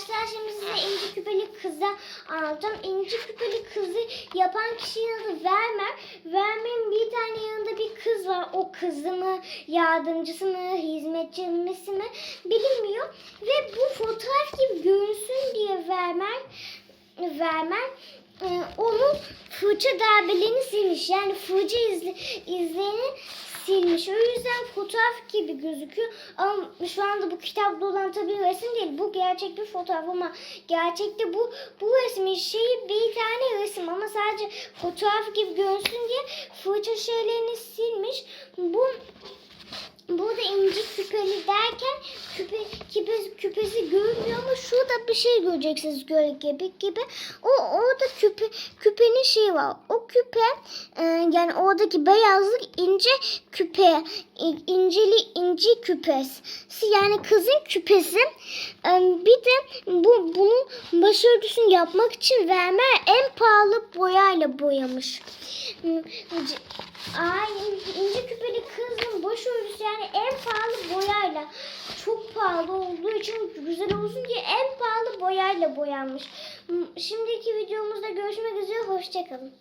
arkadaşlar şimdi size inci küpeli kızı anlatacağım. İnci küpeli kızı yapan kişinin adı Vermer. Vermer'in bir tane yanında bir kız var. O kızı mı, yardımcısı mı, hizmetçisi mi bilinmiyor. Ve bu fotoğraf gibi görünsün diye Vermer Vermer e, onun fırça darbelerini silmiş. Yani fırça izle, izlerini silmiş. O yüzden fotoğraf gibi gözüküyor. Ama şu anda bu kitapta olan tabii resim değil. Bu gerçek bir fotoğraf ama gerçekte bu bu resmin şeyi bir tane resim ama sadece fotoğraf gibi görünsün diye fırça şeylerini silmiş. Bu Burada inci küpeli derken küpe, küpesi, küpesi görünmüyor ama şurada bir şey göreceksiniz gölge gibi gibi. O orada küpe küpenin şeyi var. O küpe e, yani oradaki beyazlık ince küpe in- inceli inci küpesi yani kızın küpesi. E, bir de bu bunun başörtüsünü yapmak için vermer en pahalı boyayla boyamış. Hmm, Ay ince küpeli kızın başörtüsü yani en pahalı boyayla çok pahalı olduğu için güzel olsun diye en pahalı boyayla boyanmış. Şimdiki videomuzda görüşmek üzere hoşçakalın.